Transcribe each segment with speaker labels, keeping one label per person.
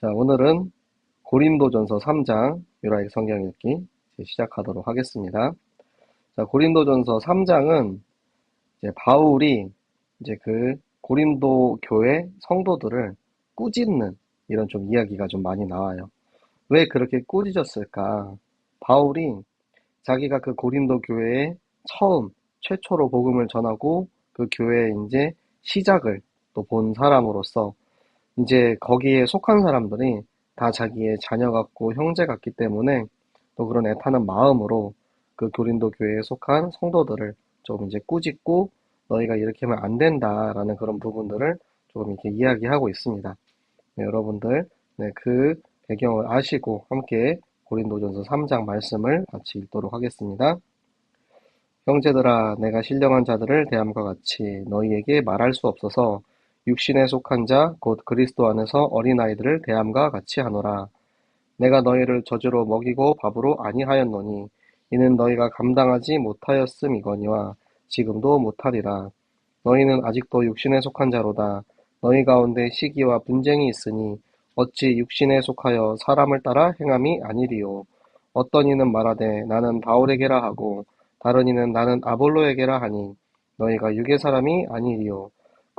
Speaker 1: 자, 오늘은 고린도전서 3장 유라익 성경 읽기 시작하도록 하겠습니다. 자, 고린도전서 3장은 이제 바울이 이제 그 고린도 교회 성도들을 꾸짖는 이런 좀 이야기가 좀 많이 나와요. 왜 그렇게 꾸짖었을까? 바울이 자기가 그 고린도 교회에 처음 최초로 복음을 전하고 그 교회의 이제 시작을 또 본 사람으로서 이제 거기에 속한 사람들이 다 자기의 자녀 같고 형제 같기 때문에 또 그런 애타는 마음으로 그 고린도 교회에 속한 성도들을 좀 이제 꾸짖고 너희가 이렇게 하면 안 된다라는 그런 부분들을 조금 이렇게 이야기하고 있습니다. 네, 여러분들 네, 그 배경을 아시고 함께 고린도전서 3장 말씀을 같이 읽도록 하겠습니다. 형제들아 내가 신령한 자들을 대함과 같이 너희에게 말할 수 없어서 육신에 속한 자 곧 그리스도 안에서 어린아이들을 대함과 같이 하노라. 내가 너희를 저주로 먹이고 밥으로 아니하였노니 이는 너희가 감당하지 못하였음이거니와 지금도 못하리라. 너희는 아직도 육신에 속한 자로다. 너희 가운데 시기와 분쟁이 있으니 어찌 육신에 속하여 사람을 따라 행함이 아니리요. 어떤 이는 말하되 나는 바울에게라 하고 다른 이는 나는 아볼로에게라 하니 너희가 육의 사람이 아니리요.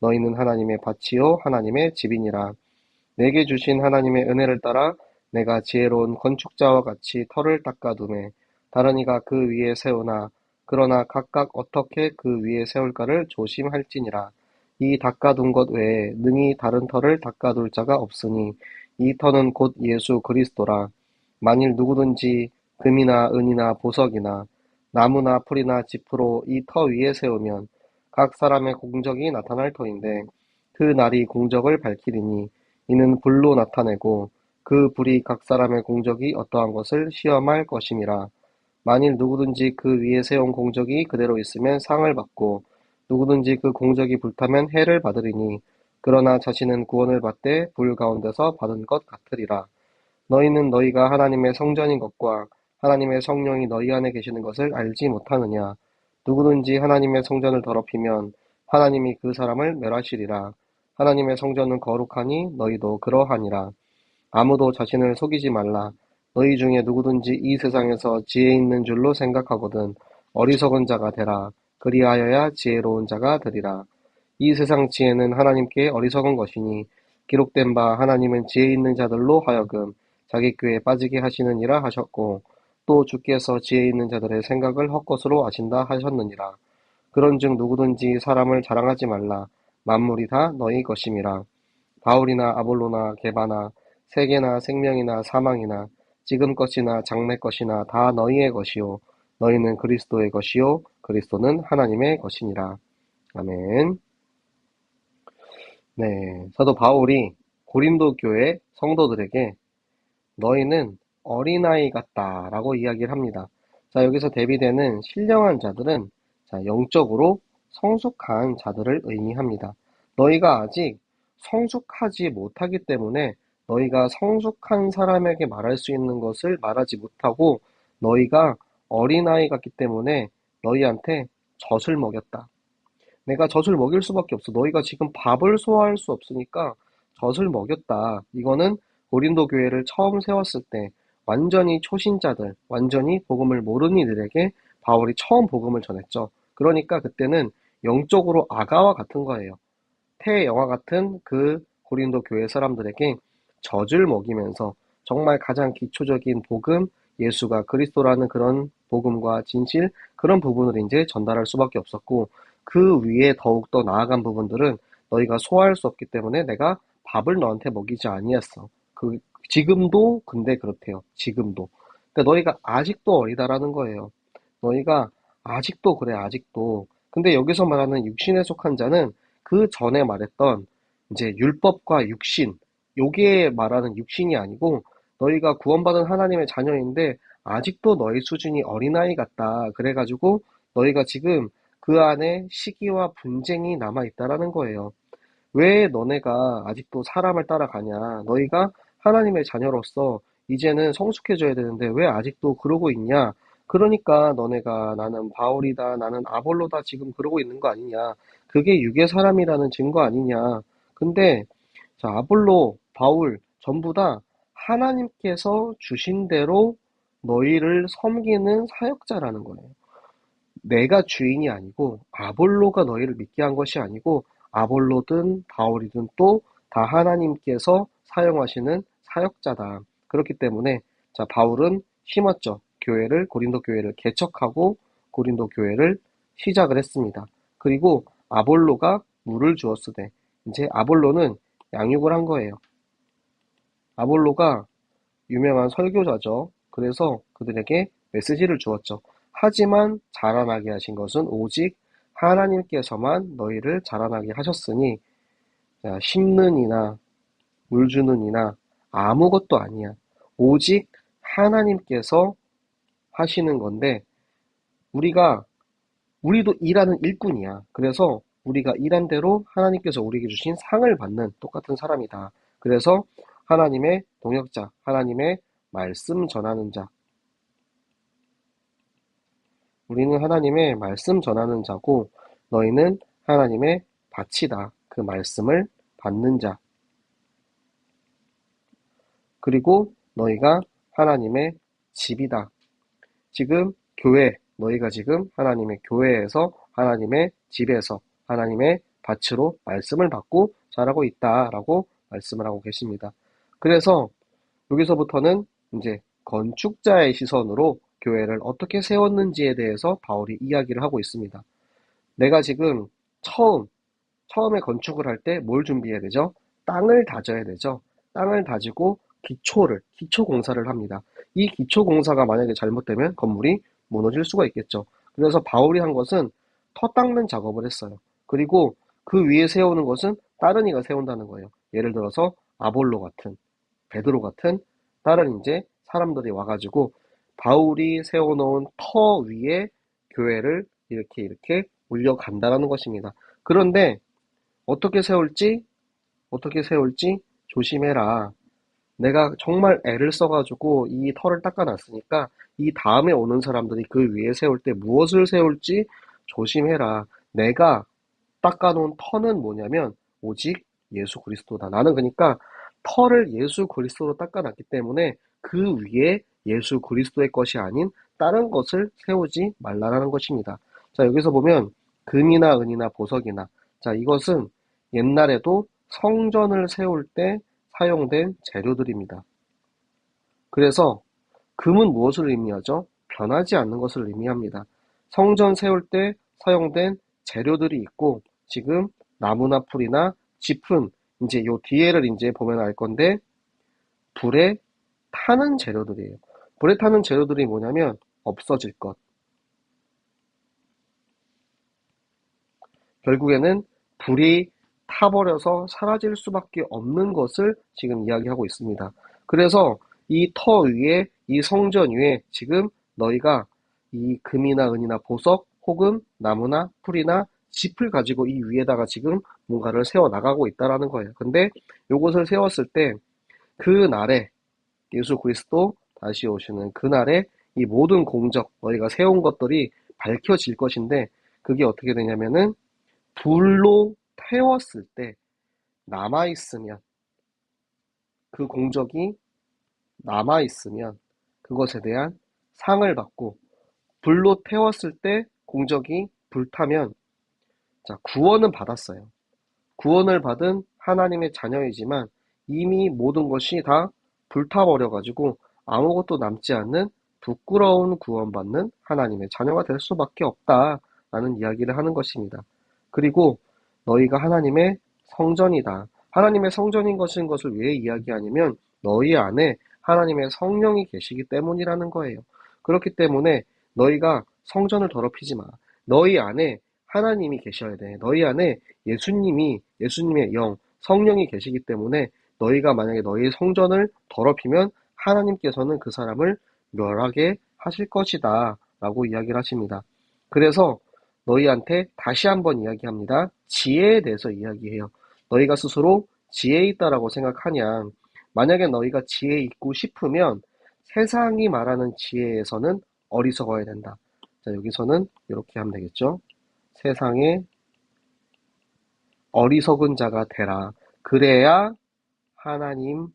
Speaker 1: 너희는 하나님의 밭이요 하나님의 집이니라. 내게 주신 하나님의 은혜를 따라 내가 지혜로운 건축자와 같이 터를 닦아두매 다른 이가 그 위에 세우나 그러나 각각 어떻게 그 위에 세울까를 조심할지니라. 이 닦아둔 것 외에 능히 다른 터를 닦아둘 자가 없으니 이 터는 곧 예수 그리스도라. 만일 누구든지 금이나 은이나 보석이나 나무나 풀이나 지프로 이 터 위에 세우면 각 사람의 공적이 나타날 터인데 그 날이 공적을 밝히리니 이는 불로 나타내고 그 불이 각 사람의 공적이 어떠한 것을 시험할 것임이라. 만일 누구든지 그 위에 세운 공적이 그대로 있으면 상을 받고 누구든지 그 공적이 불타면 해를 받으리니 그러나 자신은 구원을 받되 불 가운데서 받은 것 같으리라. 너희는 너희가 하나님의 성전인 것과 하나님의 성령이 너희 안에 계시는 것을 알지 못하느냐. 누구든지 하나님의 성전을 더럽히면 하나님이 그 사람을 멸하시리라. 하나님의 성전은 거룩하니 너희도 그러하니라. 아무도 자신을 속이지 말라. 너희 중에 누구든지 이 세상에서 지혜 있는 줄로 생각하거든 어리석은 자가 되라. 그리하여야 지혜로운 자가 되리라. 이 세상 지혜는 하나님께 어리석은 것이니 기록된 바 하나님은 지혜 있는 자들로 하여금 자기 꾀에 빠지게 하시느니라 하셨고 또 주께서 지혜 있는 자들의 생각을 헛것으로 아신다 하셨느니라. 그런즉 누구든지 사람을 자랑하지 말라. 만물이 다 너희 것임이라. 바울이나 아볼로나 게바나 세계나 생명이나 사망이나 지금 것이나 장래 것이나 다 너희의 것이요 너희는 그리스도의 것이요 그리스도는 하나님의 것이니라. 아멘. 네, 사도 바울이 고린도 교회 성도들에게 너희는 어린아이 같다라고 이야기를 합니다. 자, 여기서 대비되는 신령한 자들은 자, 영적으로 성숙한 자들을 의미합니다. 너희가 아직 성숙하지 못하기 때문에 너희가 성숙한 사람에게 말할 수 있는 것을 말하지 못하고 너희가 어린아이 같기 때문에 너희한테 젖을 먹였다. 내가 젖을 먹일 수밖에 없어. 너희가 지금 밥을 소화할 수 없으니까 젖을 먹였다. 이거는 고린도 교회를 처음 세웠을 때 완전히 초신자들, 완전히 복음을 모르는 이들에게 바울이 처음 복음을 전했죠. 그러니까 그때는 영적으로 아가와 같은 거예요. 태영화 같은 그 고린도 교회 사람들에게 젖을 먹이면서 정말 가장 기초적인 복음, 예수가 그리스도라는 그런 복음과 진실, 그런 부분을 이제 전달할 수밖에 없었고, 그 위에 더욱더 나아간 부분들은 너희가 소화할 수 없기 때문에 내가 밥을 너한테 먹이지 아니했어. 그 지금도 근데 그렇대요. 지금도. 그러니까 너희가 아직도 어리다라는 거예요. 너희가 아직도 그래 아직도. 근데 여기서 말하는 육신에 속한 자는 그 전에 말했던 이제 율법과 육신 요게 말하는 육신이 아니고 너희가 구원받은 하나님의 자녀인데 아직도 너희 수준이 어린아이 같다. 그래가지고 너희가 지금 그 안에 시기와 분쟁이 남아있다라는 거예요. 왜 너네가 아직도 사람을 따라가냐? 너희가 하나님의 자녀로서 이제는 성숙해져야 되는데 왜 아직도 그러고 있냐? 그러니까 너네가 나는 바울이다, 나는 아볼로다 지금 그러고 있는 거 아니냐? 그게 육의 사람이라는 증거 아니냐? 근데 자, 아볼로, 바울 전부 다 하나님께서 주신 대로 너희를 섬기는 사역자라는 거예요. 내가 주인이 아니고 아볼로가 너희를 믿게 한 것이 아니고 아볼로든 바울이든 또 다 하나님께서 사용하시는 사역자다. 그렇기 때문에 자 바울은 심었죠. 교회를 고린도 교회를 개척하고 고린도 교회를 시작을 했습니다. 그리고 아볼로가 물을 주었으되 이제 아볼로는 양육을 한 거예요. 아볼로가 유명한 설교자죠. 그래서 그들에게 메시지를 주었죠. 하지만 자라나게 하신 것은 오직 하나님께서만 너희를 자라나게 하셨으니 심는 이나 물 주는 이나 아무것도 아니야. 오직 하나님께서 하시는 건데 우리가 우리도 일하는 일꾼이야. 그래서 우리가 일한 대로 하나님께서 우리에게 주신 상을 받는 똑같은 사람이다. 그래서 하나님의 동역자, 하나님의 말씀 전하는 자, 우리는 하나님의 말씀 전하는 자고 너희는 하나님의 밭이다. 그 말씀을 받는 자. 그리고 너희가 하나님의 집이다. 지금 교회, 너희가 지금 하나님의 교회에서 하나님의 집에서 하나님의 밭으로 말씀을 받고 자라고 있다라고 말씀을 하고 계십니다. 그래서 여기서부터는 이제 건축자의 시선으로 교회를 어떻게 세웠는지에 대해서 바울이 이야기를 하고 있습니다. 내가 지금 처음, 처음에 건축을 할 때 뭘 준비해야 되죠? 땅을 다져야 되죠. 땅을 다지고 기초를, 기초 공사를 합니다. 이 기초 공사가 만약에 잘못되면 건물이 무너질 수가 있겠죠. 그래서 바울이 한 것은 터 닦는 작업을 했어요. 그리고 그 위에 세우는 것은 이가 세운다는 거예요. 예를 들어서 아볼로 같은, 베드로 같은 다른 이제 사람들이 와가지고 바울이 세워놓은 터 위에 교회를 이렇게 이렇게 올려간다라는 것입니다. 그런데 어떻게 세울지 어떻게 세울지 조심해라. 내가 정말 애를 써가지고 이 터를 닦아놨으니까 이 다음에 오는 사람들이 그 위에 세울 때 무엇을 세울지 조심해라. 내가 닦아놓은 터는 뭐냐면 오직 예수 그리스도다. 나는 그러니까 터를 예수 그리스도로 닦아놨기 때문에 그 위에 예수 그리스도의 것이 아닌 다른 것을 세우지 말라라는 것입니다. 자, 여기서 보면 금이나 은이나 보석이나 자, 이것은 옛날에도 성전을 세울 때 사용된 재료들입니다. 그래서 금은 무엇을 의미하죠? 변하지 않는 것을 의미합니다. 성전 세울 때 사용된 재료들이 있고 지금 나무나 풀이나 짚은 이제 요 뒤에를 이제 보면 알 건데 불에 타는 재료들이에요. 불에 타는 재료들이 뭐냐면 없어질 것. 결국에는 불이 타버려서 사라질 수밖에 없는 것을 지금 이야기하고 있습니다. 그래서 이 터 위에 이 성전 위에 지금 너희가 이 금이나 은이나 보석 혹은 나무나 풀이나 짚을 가지고 이 위에다가 지금 뭔가를 세워 나가고 있다라는 거예요. 근데 이것을 세웠을 때 그 날에 예수 그리스도 다시 오시는 그 날에 이 모든 공적, 너희가 세운 것들이 밝혀질 것인데 그게 어떻게 되냐면은 불로 태웠을 때 남아있으면 그 공적이 남아있으면 그것에 대한 상을 받고 불로 태웠을 때 공적이 불타면 자 구원은 받았어요. 구원을 받은 하나님의 자녀이지만 이미 모든 것이 다 불타버려가지고 아무것도 남지 않는 부끄러운 구원받는 하나님의 자녀가 될 수밖에 없다라는 이야기를 하는 것입니다. 그리고 너희가 하나님의 성전이다. 하나님의 성전인 것인 것을 왜 이야기하냐면 너희 안에 하나님의 성령이 계시기 때문이라는 거예요. 그렇기 때문에 너희가 성전을 더럽히지 마. 너희 안에 하나님이 계셔야 돼. 너희 안에 예수님이 예수님의 영, 성령이 계시기 때문에 너희가 만약에 너희의 성전을 더럽히면 하나님께서는 그 사람을 멸하게 하실 것이다. 라고 이야기를 하십니다. 그래서 너희한테 다시 한번 이야기합니다. 지혜에 대해서 이야기해요. 너희가 스스로 지혜 있다라고 생각하냐. 만약에 너희가 지혜 있고 싶으면 세상이 말하는 지혜에서는 어리석어야 된다. 자, 여기서는 이렇게 하면 되겠죠. 세상에 어리석은 자가 되라. 그래야 하나님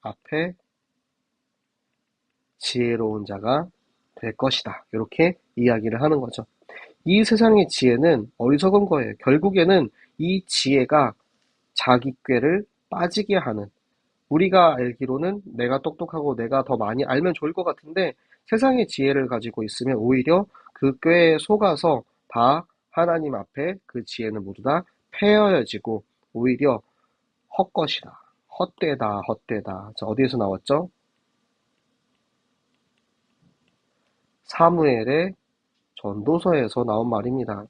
Speaker 1: 앞에 지혜로운 자가 될 것이다. 이렇게 이야기를 하는 거죠. 이 세상의 지혜는 어리석은 거예요. 결국에는 이 지혜가 자기 꾀를 빠지게 하는 우리가 알기로는 내가 똑똑하고 내가 더 많이 알면 좋을 것 같은데 세상의 지혜를 가지고 있으면 오히려 그 꾀에 속아서 다 하나님 앞에 그 지혜는 모두 다 폐허해지고 오히려 헛것이다. 헛되다, 헛되다. 자, 어디에서 나왔죠? 사무엘의 전도서에서 나온 말입니다.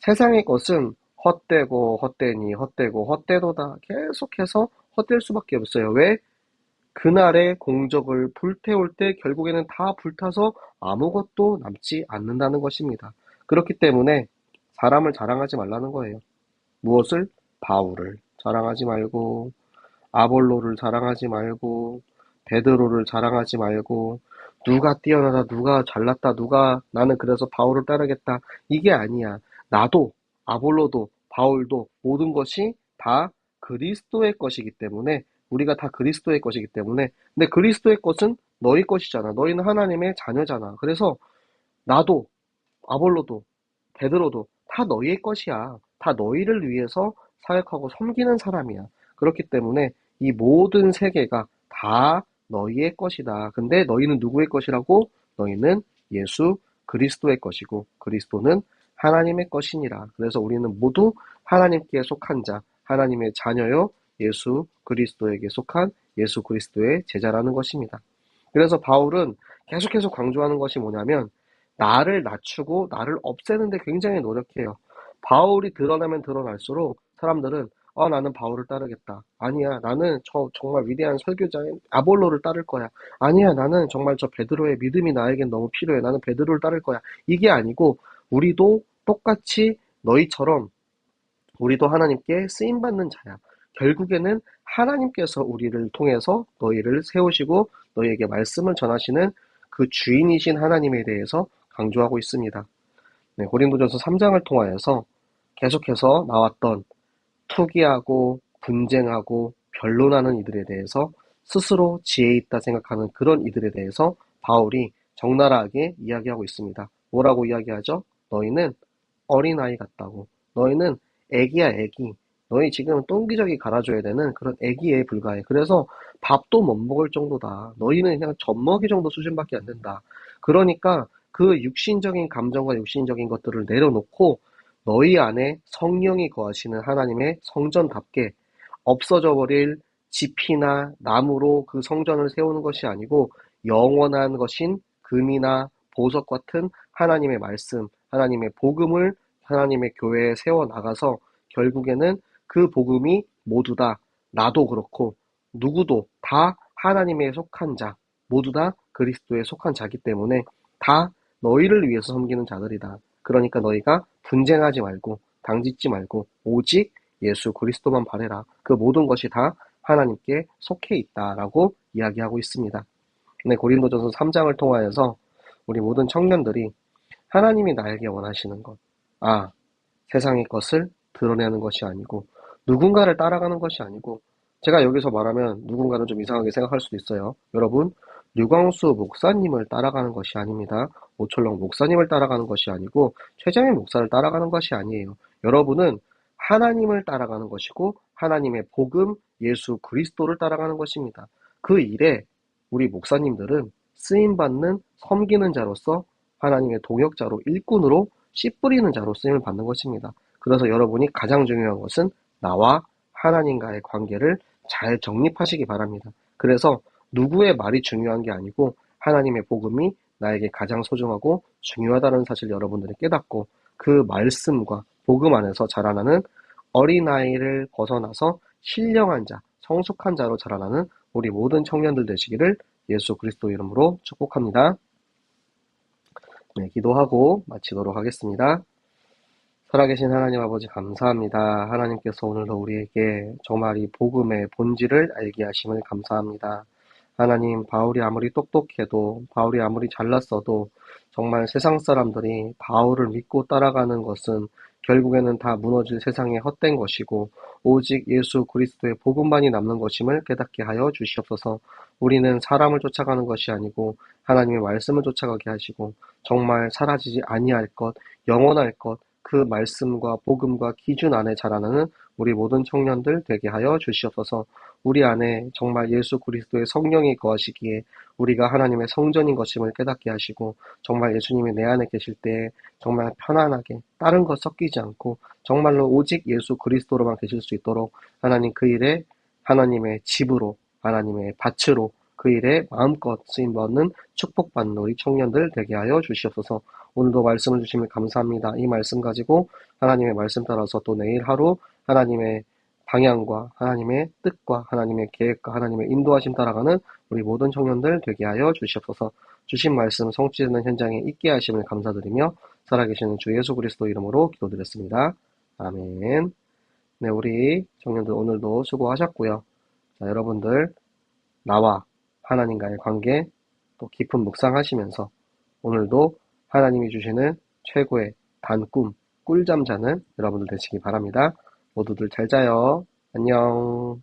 Speaker 1: 세상의 것은 헛되고 헛되니 헛되고 헛되도다. 계속해서 헛될 수밖에 없어요. 왜? 그날의 공적을 불태울 때 결국에는 다 불타서 아무것도 남지 않는다는 것입니다. 그렇기 때문에 사람을 자랑하지 말라는 거예요. 무엇을? 바울을 자랑하지 말고 아볼로를 자랑하지 말고 베드로를 자랑하지 말고 누가 뛰어나다 누가 잘났다 누가 나는 그래서 바울을 따르겠다 이게 아니야. 나도 아볼로도 바울도 모든 것이 다 그리스도의 것이기 때문에 우리가 다 그리스도의 것이기 때문에 근데 그리스도의 것은 너희 것이잖아. 너희는 하나님의 자녀잖아. 그래서 나도 아볼로도 베드로도 다 너희의 것이야. 다 너희를 위해서 사역하고 섬기는 사람이야. 그렇기 때문에 이 모든 세계가 다 너희의 것이다. 근데 너희는 누구의 것이라고? 너희는 예수 그리스도의 것이고 그리스도는 하나님의 것이니라. 그래서 우리는 모두 하나님께 속한 자, 하나님의 자녀요 예수 그리스도에게 속한 예수 그리스도의 제자라는 것입니다. 그래서 바울은 계속해서 강조하는 것이 뭐냐면 나를 낮추고 나를 없애는데 굉장히 노력해요. 바울이 드러나면 드러날수록 사람들은 아 나는 바울을 따르겠다. 아니야 나는 저 정말 위대한 설교자인 아볼로를 따를 거야. 아니야 나는 정말 저 베드로의 믿음이 나에겐 너무 필요해. 나는 베드로를 따를 거야. 이게 아니고 우리도 똑같이 너희처럼 우리도 하나님께 쓰임받는 자야. 결국에는 하나님께서 우리를 통해서 너희를 세우시고 너희에게 말씀을 전하시는 그 주인이신 하나님에 대해서 강조하고 있습니다. 네, 고린도전서 3장을 통하여서 계속해서 나왔던 투기하고 분쟁하고 변론하는 이들에 대해서 스스로 지혜 있다 생각하는 그런 이들에 대해서 바울이 적나라하게 이야기하고 있습니다. 뭐라고 이야기하죠? 너희는 어린아이 같다고. 너희는 애기야 애기. 너희 지금 똥기저귀 갈아줘야 되는 그런 애기에 불과해. 그래서 밥도 못 먹을 정도다. 너희는 그냥 젖먹이 정도 수준밖에 안 된다. 그러니까 그 육신적인 감정과 육신적인 것들을 내려놓고 너희 안에 성령이 거하시는 하나님의 성전답게 없어져 버릴 집이나 나무로 그 성전을 세우는 것이 아니고 영원한 것인 금이나 보석 같은 하나님의 말씀, 하나님의 복음을 하나님의 교회에 세워 나가서 결국에는 그 복음이 모두 다 나도 그렇고 누구도 다 하나님의 속한 자, 모두 다 그리스도에 속한 자기 때문에 다 너희를 위해서 섬기는 자들이다. 그러니까 너희가 분쟁하지 말고 당짓지 말고 오직 예수 그리스도만 바래라. 그 모든 것이 다 하나님께 속해 있다라고 이야기하고 있습니다. 네, 고린도전서 3장을 통하여서 우리 모든 청년들이 하나님이 나에게 원하시는 것, 아, 세상의 것을 드러내는 것이 아니고 누군가를 따라가는 것이 아니고 제가 여기서 말하면 누군가는 좀 이상하게 생각할 수도 있어요. 여러분, 류광수 목사님을 따라가는 것이 아닙니다. 오철롱 목사님을 따라가는 것이 아니고 최정희 목사를 따라가는 것이 아니에요. 여러분은 하나님을 따라가는 것이고 하나님의 복음 예수 그리스도를 따라가는 것입니다. 그 일에 우리 목사님들은 쓰임 받는 섬기는 자로서 하나님의 동역자로 일꾼으로 씨 뿌리는 자로 쓰임을 받는 것입니다. 그래서 여러분이 가장 중요한 것은 나와 하나님과의 관계를 잘 정립하시기 바랍니다. 그래서 누구의 말이 중요한 게 아니고 하나님의 복음이 나에게 가장 소중하고 중요하다는 사실 여러분들이 깨닫고 그 말씀과 복음 안에서 자라나는 어린아이를 벗어나서 신령한 자, 성숙한 자로 자라나는 우리 모든 청년들 되시기를 예수 그리스도 이름으로 축복합니다. 네, 기도하고 마치도록 하겠습니다. 살아계신 하나님 아버지 감사합니다. 하나님께서 오늘도 우리에게 정말 이 복음의 본질을 알게 하심을 감사합니다. 하나님, 바울이 아무리 똑똑해도, 바울이 아무리 잘났어도, 정말 세상 사람들이 바울을 믿고 따라가는 것은 결국에는 다 무너질 세상에 헛된 것이고, 오직 예수 그리스도의 복음만이 남는 것임을 깨닫게 하여 주시옵소서. 우리는 사람을 쫓아가는 것이 아니고 하나님의 말씀을 쫓아가게 하시고 정말 사라지지 아니할 것, 영원할 것, 그 말씀과 복음과 기준 안에 자라나는 우리 모든 청년들 되게 하여 주시옵소서. 우리 안에 정말 예수 그리스도의 성령이 거하시기에 우리가 하나님의 성전인 것임을 깨닫게 하시고 정말 예수님이 내 안에 계실 때 정말 편안하게 다른 것 섞이지 않고 정말로 오직 예수 그리스도로만 계실 수 있도록 하나님 그 일에 하나님의 집으로 하나님의 밭으로 그 일에 마음껏 쓰임 받는 축복받는 우리 청년들 되게 하여 주시옵소서. 오늘도 말씀을 주시면 감사합니다. 이 말씀 가지고 하나님의 말씀 따라서 또 내일 하루 하나님의 방향과 하나님의 뜻과 하나님의 계획과 하나님의 인도하심 따라가는 우리 모든 청년들 되게 하여 주시옵소서. 주신 말씀 성취되는 현장에 있게 하심을 감사드리며 살아계시는 주 예수 그리스도 이름으로 기도드렸습니다. 아멘. 네, 우리 청년들 오늘도 수고하셨고요. 자, 여러분들 나와 하나님과의 관계 또 깊은 묵상하시면서 오늘도 하나님이 주시는 최고의 단꿈, 꿀잠 자는 여러분들 되시기 바랍니다. 모두들 잘 자요. 안녕.